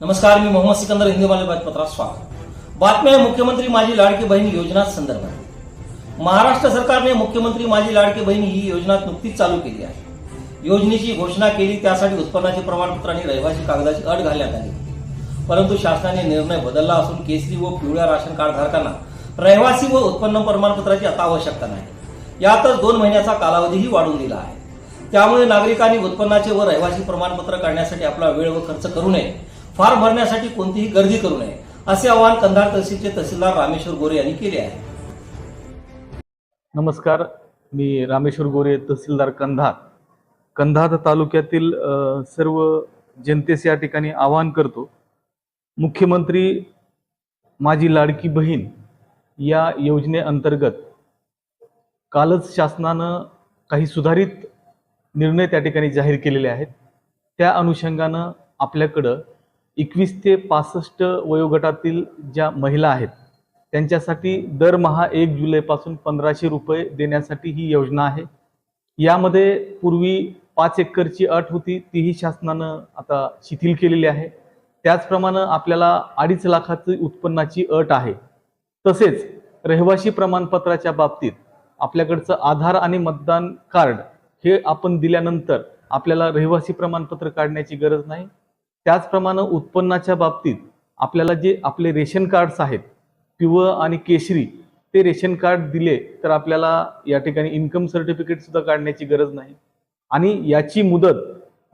नमस्कार मी मोहम्मद सिकंदर हिंदी माले बातपत्रात स्वागत. बातम्या मुख्यमंत्री माझी लाडकी बहीण योजना संदर्भात. महाराष्ट्र सरकारने मुख्यमंत्री माझी लाडकी बहीण ही योजना नुकतीच चालू केली आहे. योजनेची घोषणा केली त्यासाठी उत्पन्नाचे प्रमाणपत्र आणि रहिवासी कागदाची अट घालण्यात आली. परंतु शासनाने निर्णय बदलला असून केसरी व पिवळ्या राशन कार्ड धारकांना रहिवासी व उत्पन्न प्रमाणपत्राची आता आवश्यकता नाही. यातच दोन महिन्याचा कालावधीही वाढून दिला आहे. त्यामुळे नागरिकांनी उत्पन्नाचे व रहिवासी प्रमाणपत्र काढण्यासाठी आपला वेळ व खर्च करू नये फॉर्म भरण्यासाठी कोणतीही गर्दी करू नये असे आवाहन कंधार तहसीलचे तहसीलदार रामेश्वर गोरे यांनी केले आहे. नमस्कार मी रामेश्वर गोरे तहसीलदार कंधार. कंधार तालुक्यातील सर्व जनतेस या ठिकाणी आवाहन करतो मुख्यमंत्री माझी लाडकी बहीण या योजनेअंतर्गत कालच शासनानं काही सुधारित निर्णय त्या ठिकाणी जाहीर केलेले आहेत. त्या अनुषंगानं आपल्याकडं एकवीस ते पासष्ट वयोगटातील ज्या महिला आहेत त्यांच्यासाठी दरमहा एक जुलैपासून पंधराशे रुपये देण्यासाठी ही योजना आहे. यामध्ये पूर्वी पाच एकरची अट होती तीही शासनानं आता शिथिल केलेली आहे. त्याचप्रमाणे आपल्याला अडीच लाखाची उत्पन्नाची अट आहे. तसेच रहिवासी प्रमाणपत्राच्या बाबतीत आपल्याकडचं आधार आणि मतदान कार्ड हे आपण दिल्यानंतर आपल्याला रहिवासी प्रमाणपत्र काढण्याची गरज नाही. त्याचप्रमाणे उत्पन्नाच्या बाबतीत आपल्याला जे आपले रेशन कार्ड्स आहेत पिवळं आणि केशरी ते रेशन कार्ड दिले तर आपल्याला या ठिकाणी इन्कम सर्टिफिकेट सुद्धा काढण्याची गरज नाही. आणि याची मुदत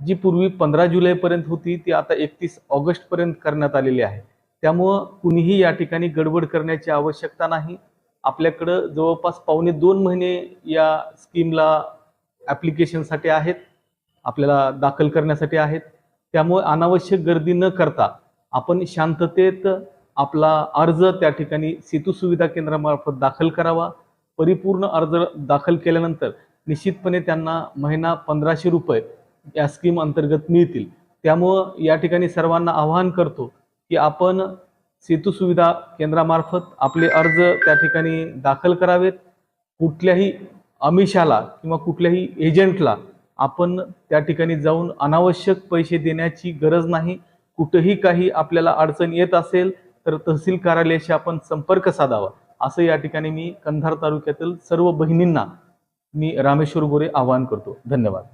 जी पूर्वी पंधरा जुलैपर्यंत होती ती आता एकतीस ऑगस्टपर्यंत करण्यात आलेली आहे. त्यामुळं कुणीही या ठिकाणी गडबड करण्याची आवश्यकता नाही. आपल्याकडं जवळपास पावणे दोन महिने या स्कीमला ॲप्लिकेशनसाठी आहेत आपल्याला दाखल करण्यासाठी आहेत. त्यामुळे अनावश्यक गर्दी न करता आपण शांततेत आपला अर्ज त्या ठिकाणी सेतू सुविधा केंद्रामार्फत दाखल करावा. परिपूर्ण अर्ज दाखल केल्यानंतर निश्चितपणे त्यांना महिना पंधराशे रुपये या स्कीम अंतर्गत मिळतील. त्यामुळं या ठिकाणी सर्वांना आवाहन करतो की आपण सेतू सुविधा केंद्रामार्फत आपले अर्ज त्या ठिकाणी दाखल करावेत. कुठल्याही अमिषाला किंवा कुठल्याही एजंटला आपण त्या ठिकाणी जाऊन अनावश्यक पैसे देण्याची गरज नाही. कुठेही काही आपल्याला अडचण येत असेल तर तहसील कार्यालयाशी आपण संपर्क साधावा. असं या ठिकाणी मी कंधार तालुक्यातील सर्व बहिणींना मी रामेश्वर गोरे आवाहन करतो. धन्यवाद.